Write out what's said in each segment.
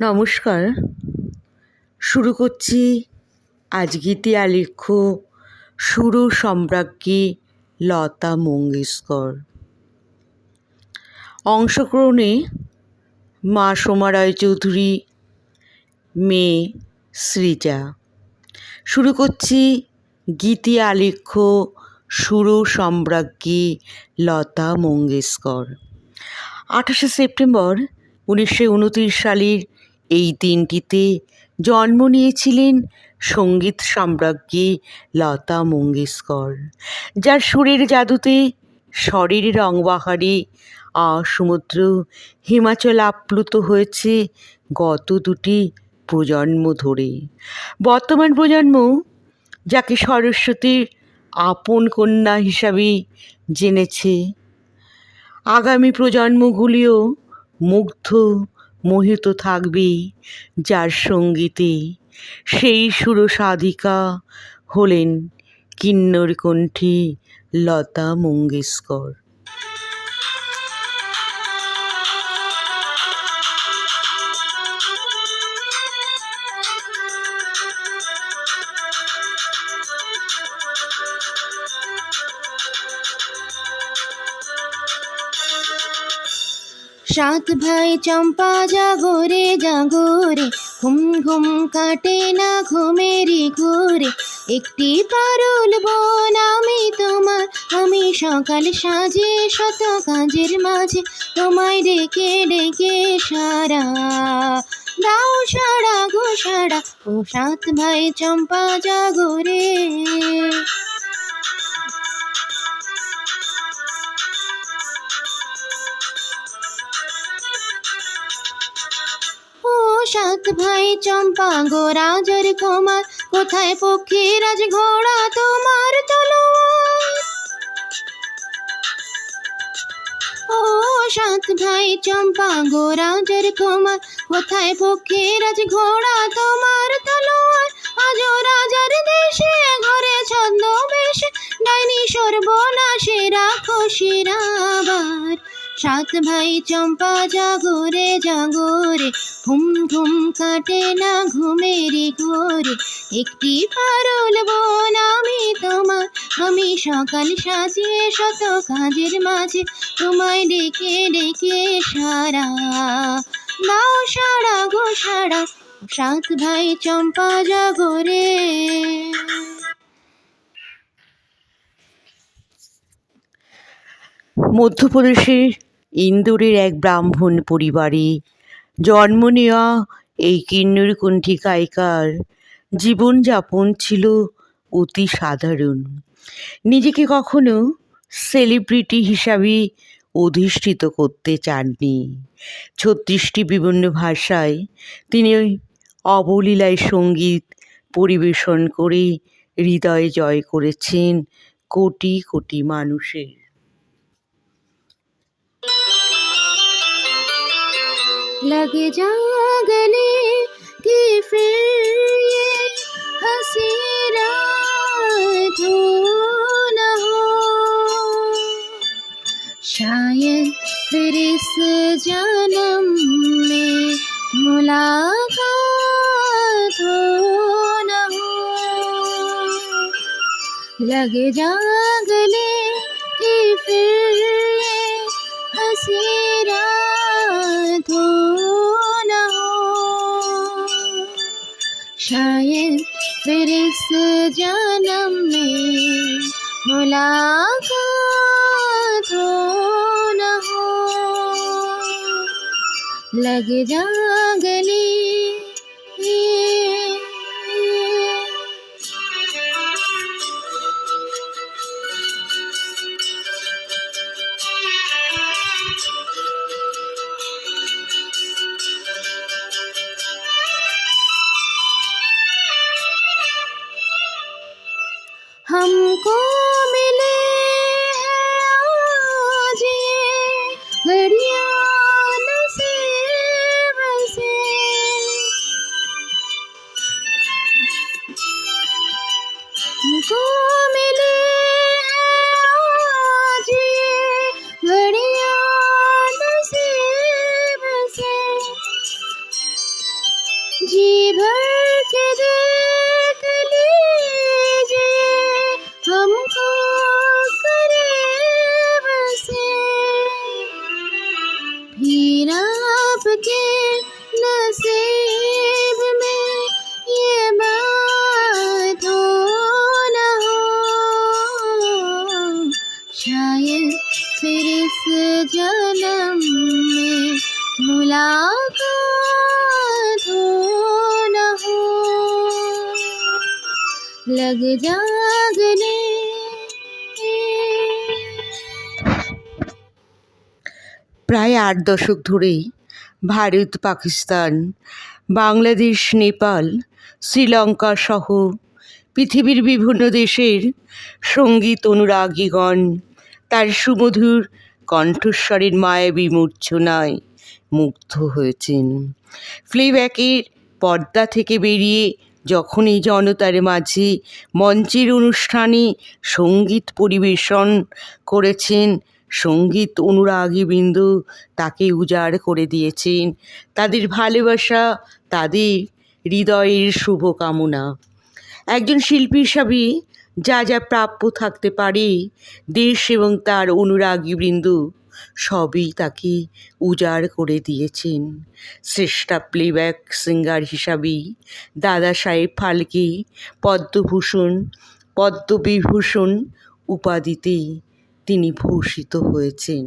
নমস্কার। শুরু করছি আজ গীতি আলেখ্য, সুর সম্রাজ্ঞী লতা মঙ্গেশকর। অংশগ্রহণে মা সোমা রায়চৌধুরী মেয়ে সৃজা। শুরু করছি গীতি আলেখ্য, সুর সম্রাজ্ঞী লতা মঙ্গেশকর। আঠাশে সেপ্টেম্বর উনিশশো উনত্রিশ সালের এই দিনটিতে জন্ম নিয়েছিলেন সংগীত সম্রাজ্ঞী লতা মঙ্গেশকর, যার সুরের জাদুতে স্বরের রংবাহারে সমুদ্র হিমাচল আপ্লুত হয়েছে গত দুটি প্রজন্ম ধরে। বর্তমান প্রজন্ম, যাকে সরস্বতীর আপন কন্যা হিসাবে জেনেছে। আগামী প্রজন্মগুলিও মুগ্ধ মোহিত থাকবি যার সঙ্গীতে। সেই সুরসাধিকা হলেন কিন্নর কণ্ঠী লতা মঙ্গেশকর। সাত ভাই চম্পা জাগরে জাগরে, ঘুম ঘুম কাটে না ঘুমেরি ঘুরে। একটি পারুল বোন আমি তোমার, আমি সকাল সাজে শত কাজের মাঝে। তোমায় ডেকে ডেকে সারা, দাও সারা গো সারা, ও সাত ভাই চম্পা জাগরে। সাত ভাই চম্পা গো রাজার কুমার, কোথায় পক্ষী রাজ ঘোড়া তোমার তলোয়ার? ও সাত ভাই চম্পা গো রাজার কুমার, কোথায় পক্ষী রাজ ঘোড়া তোমার তলোয়ার? আজ রাজার দেশে ঘরে ছদ্মবেশে, ডাইনি সর্বনাশে রাখো শিরাবার। সাত ভাই চম্পা, জাগো জাগরে জাগরে ঘুম ঘুম কাটে না ঘুমেরি ঘোরে। একটি পারুল বোন, আমি তোমার। আমি সকাল সাজিয়ে শত কাজের মাঝে তোমায় ডেকে ডেকে সারা। দাও সারা গো সারা, সাত ভাই চম্পা জাগরে মধ্যপ্রদেশের ইন্দোরের এক ব্রাহ্মণ পরিবারে জন্ম নেওয়া এই কিন্নরকুণ্ঠী গায়িকার জীবনযাপন ছিল অতি সাধারণ। নিজেকে কখনো সেলিব্রিটি হিসাবে অধিষ্ঠিত করতে চাননি। ছত্রিশটি বিভিন্ন ভাষায় তিনি ওই অবলীলায় সংগীত পরিবেশন করে হৃদয় জয় করেছেন কোটি কোটি মানুষের। लग जा गले कि फिर ये हँसी रात हो न हो। शायद फिर इस जन्म में मुलाकात हो न हो। लग जा गले कि फिर ये हँसी रात हो न हो। शायद फिर इस जन्म में मुलाकात हो न हो। लग जा गली को আট দশক ধরেই ভারত, পাকিস্তান, বাংলাদেশ, নেপাল, শ্রীলঙ্কা সহ পৃথিবীর বিভিন্ন দেশের সংগীত অনুরাগীগণ তার সুমধুর কণ্ঠস্বরের মায়াবী মূর্ছনায় মুগ্ধ হয়েছেন। প্লেব্যাকের পর্দা থেকে বেরিয়ে যখনই জনতার মাঝে মঞ্চের অনুষ্ঠানে সংগীত পরিবেশন করেছেন সংগীত অনুরাগীবৃন্দ তাকে উজাড় করে দিয়েছেন। তাদের ভালোবাসা, তাদের হৃদয়ের শুভকামনা। একজন শিল্পী হিসাবে যা যা প্রাপ্য থাকতে পারে, দেশ এবং তার অনুরাগীবৃন্দ সবই তাকে উজাড় করে দিয়েছেন। শ্রেষ্ঠা প্লেব্যাক সিঙ্গার হিসাবেই দাদা সাহেব ফালকে পদ্মভূষণ, পদ্মবিভূষণ উপাধিতে তিনি ভূষিত হয়েছেন।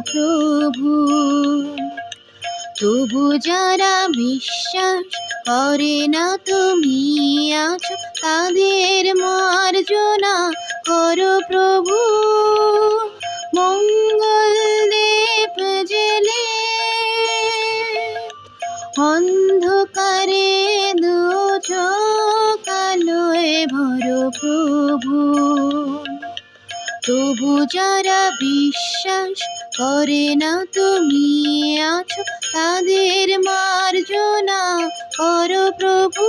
প্রভু। তবু যারা বিশ্বাস করে না তুমি আছো, তাদের মার্জনা করো প্রভু। মঙ্গল দীপ জেলে অন্ধকারে দু কালোয় ভর প্রভু। তবু যারা বিশ্বাস করে না তুমি আছো তাদের মার্জনা করো প্রভু।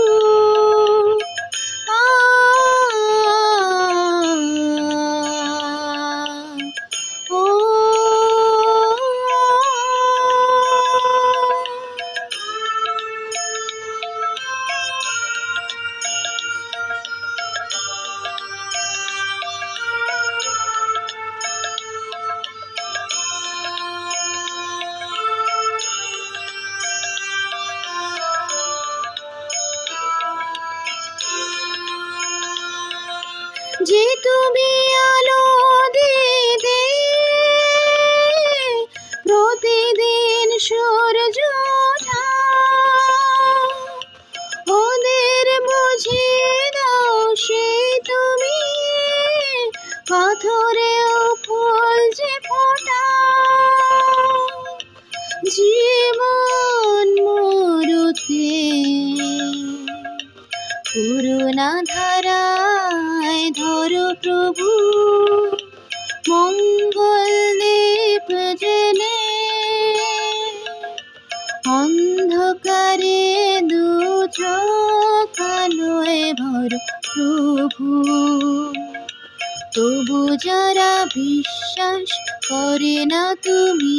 করে না তুমি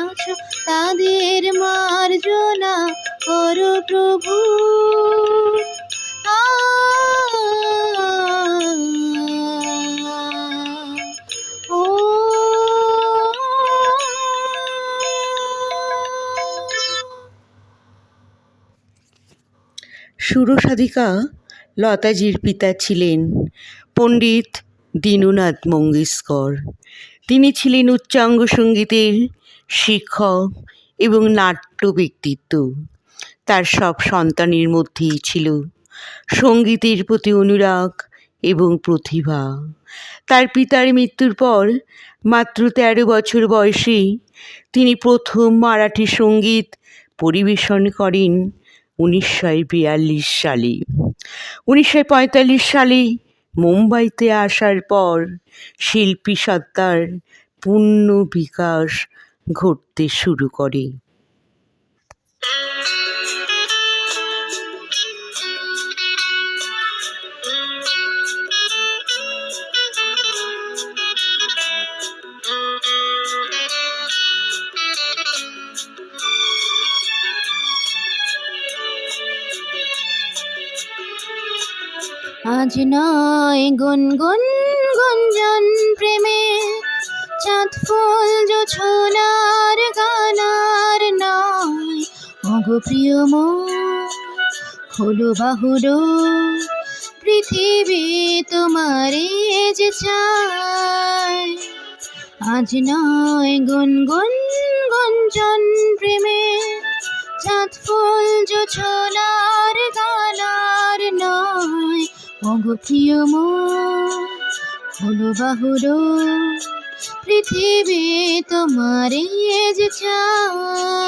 আছো, তাদের মার্জনা করো প্রভু। সুরসাধিকা লতাজির পিতা ছিলেন পণ্ডিত দীননাথ মঙ্গেশকর। তিনি ছিলেন উচ্চাঙ্গ সঙ্গীতের শিক্ষক এবং নাট্য ব্যক্তিত্ব তার সব সন্তানের মধ্যেই ছিল সঙ্গীতের প্রতি অনুরাগ এবং প্রতিভা। তার পিতার মৃত্যুর পর মাত্র তেরো বছর বয়সে তিনি প্রথম মারাঠি সংগীত পরিবেশন করেন উনিশশো বিয়াল্লিশ সালে। উনিশশো পঁয়তাল্লিশ সালে মুম্বাইতে আসার পর শিল্পী সত্তার পূর্ণ বিকাশ ঘটতে শুরু করে। আজ নয় গুনগুন গুঞ্জন প্রেমে। চাঁদ ফুল জোছনার গানার নয়। অগো প্রিয় খোলো বাহুলো পৃথিবী তোমারে যে চায় আজ নয় গুনগুন গুঞ্জন প্রেমে, চাঁদ ফুল জোছনার নয় অগো প্রিয় হলো বাহুলো পৃথিবী তোমারে যে চায়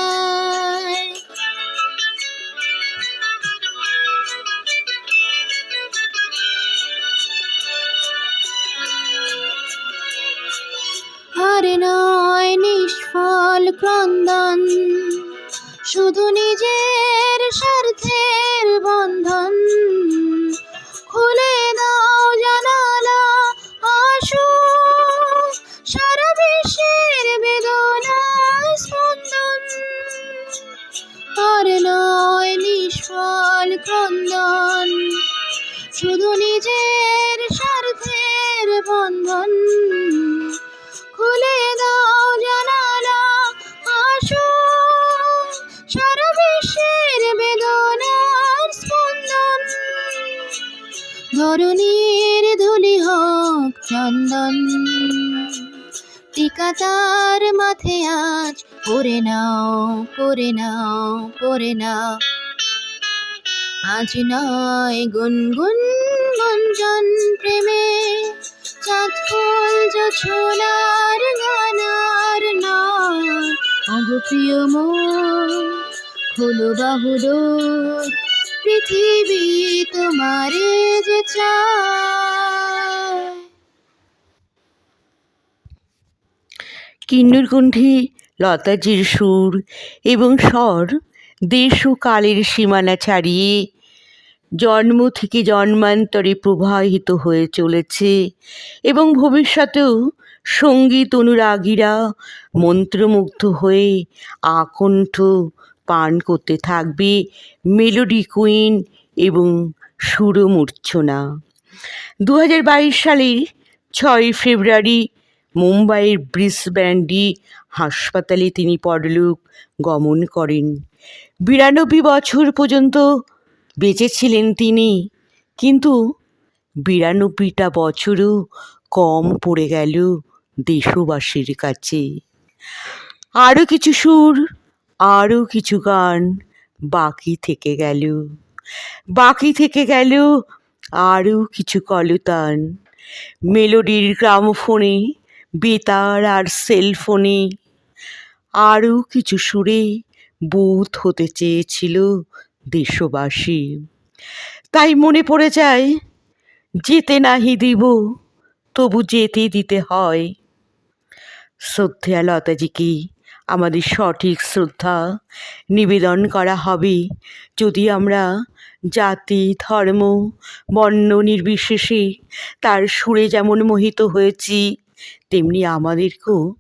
আর নয় নিষ্ফল ক্রন্দন, শুধু নিজের স্বার্থের বন্ধন। ক্রন্দন শুধু নিজের স্বার্থের বন্ধন। খুলে দাও জানালা আসো সারা বিশ্বের বেদনার স্পন্দন। ধরণীর ধুলি হোক চন্দন টিকা তার মাথে আজ পরে নাও পরে নাও পরে নাও। আজ নয় গুনগুন গুঞ্জন প্রেমে। চাঁদ ফুল গানার নয়। অগো প্রিয় খোলো বাহুলো পৃথিবী তোমারে যে চায়। কিন্নরকণ্ঠী লতাজির সুর এবং স্বর দেশ ও কালের সীমানা ছাড়িয়ে জন্ম থেকে জন্মান্তরে প্রবাহিত হয়ে চলেছে এবং ভবিষ্যতেও সংগীত অনুরাগীরা মন্ত্রমুগ্ধ হয়ে আকণ্ঠ পান করতে থাকবে মেলোডি কুইন এবং সুরমূর্ছনা। দু হাজার বাইশ সালের ছয় ফেব্রুয়ারি মুম্বাইয়ের ব্রিসব্যান্ডি হাসপাতালে তিনি পরলোক গমন করেন। বিরানব্বই বছর পর্যন্ত বেঁচে ছিলেন তিনি। কিন্তু বিরানব্বইটা বছরও কম পড়ে গেল দেশবাসীর কাছে। আরও কিছু সুর আরও কিছু গান বাকি থেকে গেল। বাকি থেকে গেল আরও কিছু কলতান। মেলোডির গ্রামোফোনে, বেতার আর সেলফোনে আরও কিছু সুরে বুথ হতে চেয়েছিল দেশবাসী। তাই মনে পড়ে যায়, যেতে নাহি দিব, তবু যেতে দিতে হয়। শ্রদ্ধেয়া লতাজিকে আমাদের সঠিক শ্রদ্ধা নিবেদন করা হবে যদি আমরা জাতি, ধর্ম, বর্ণ নির্বিশেষে তার সুরে যেমন মোহিত হয়েছি, তেমনি আমাদেরকেও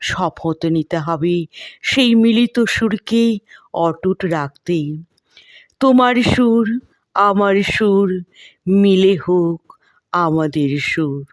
শপথ নিতে হবে সেই মিলিত সুরকে অটুট রাখতে। তোমার সুর আমার সুর মিলে হোক আমাদের সুর।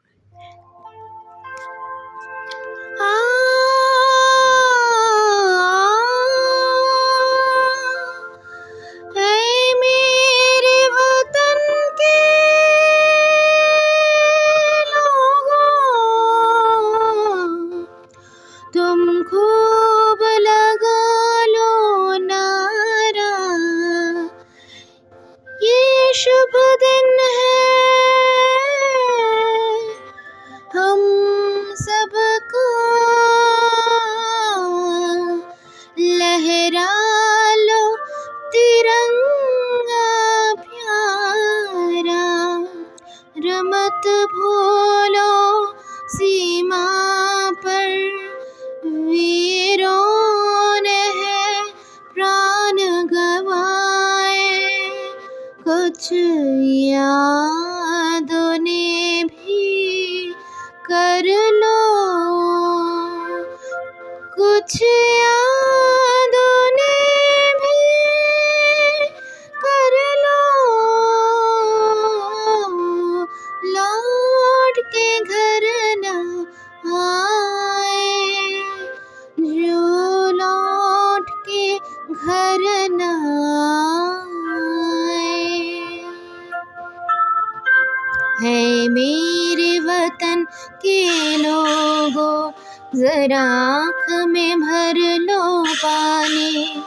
है मेरे वतन के लोगों, जरा आँख में भर लो पानी।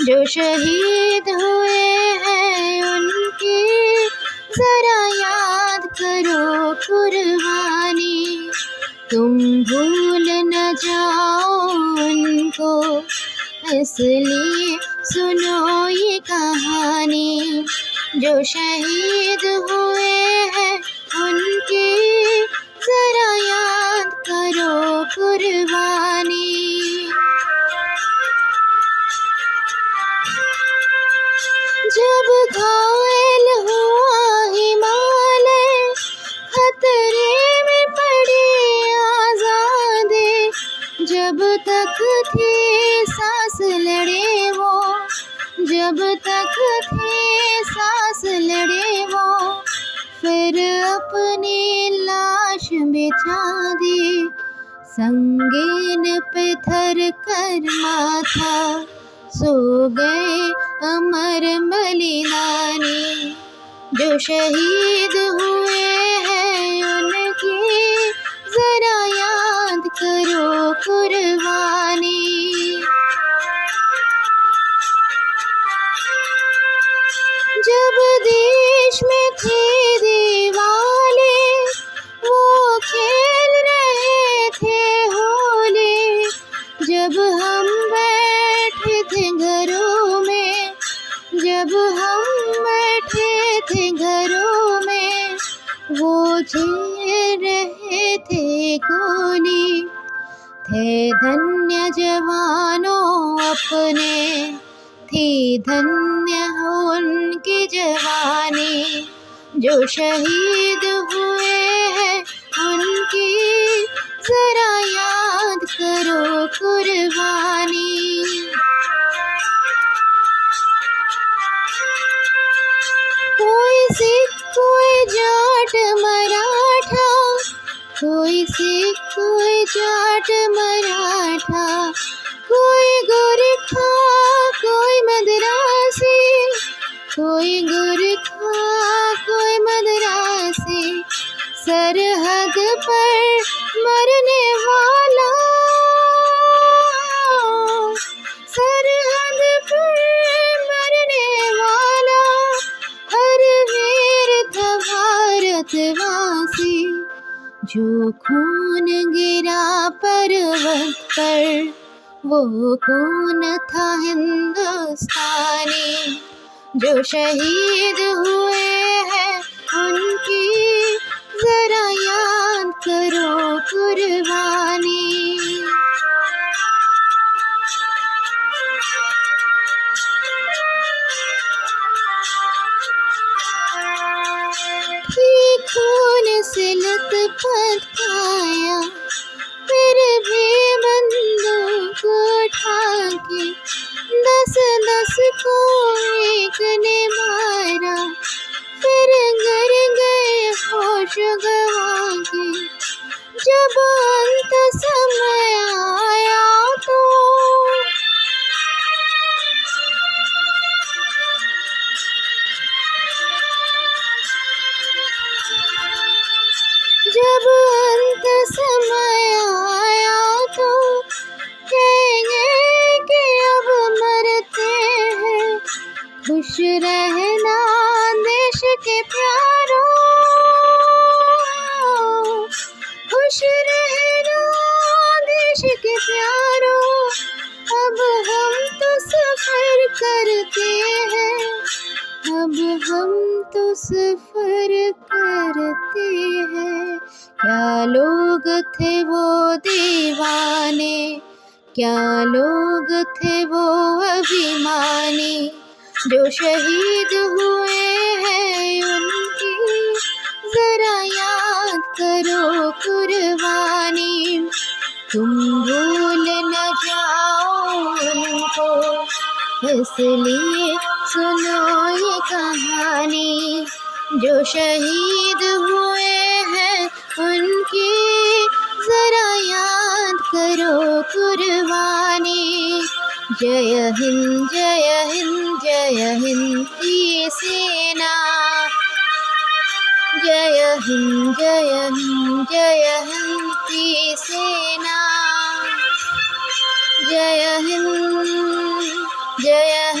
जो शहीद हुए हैं उनकी, जरा याद करो कुर्बानी। तुम भूल न जाओ उनको, इसलिए सुनो ये कहानी। जो शहीद हुए हैं बिछा संगीन पे थर कर माथा। सो गए अमर मलिनानी। जो शहीद हुए हैं उनकी जवानों अपने, थी धन्य उनकी जवानी। जो शहीद हुए हैं उनकी, जरा याद करो कुर्बानी। कोई सिख, कोई जाट मराठा, कोई सिख, कोई जाट मराठा खून गिरा पर्वत पर। वो खून था हिंदुस्तानी। जो शहीद हुए हैं, उनकी जरा याद करो, कुर्बानी। the plant. खुश रहना देश के प्यारों। खुश रहना देश के प्यारों। अब हम तो सफ़र करते हैं। अब हम तो सफ़र करते हैं। क्या लोग थे वो दीवाने? क्या लोग थे वो अभिमानी? जो शहीद हुए हैं उनकी, ज़रा याद करो कुर्बानी। तुम भूल न जाओ उनको इसलिए सुनो ये कहानी। जो शहीद हुए हैं उन जय हिंद जय हिंद जय हिंद की सेना जय हिंद जय हिंद जय हिंद की सेना जय हिंद जय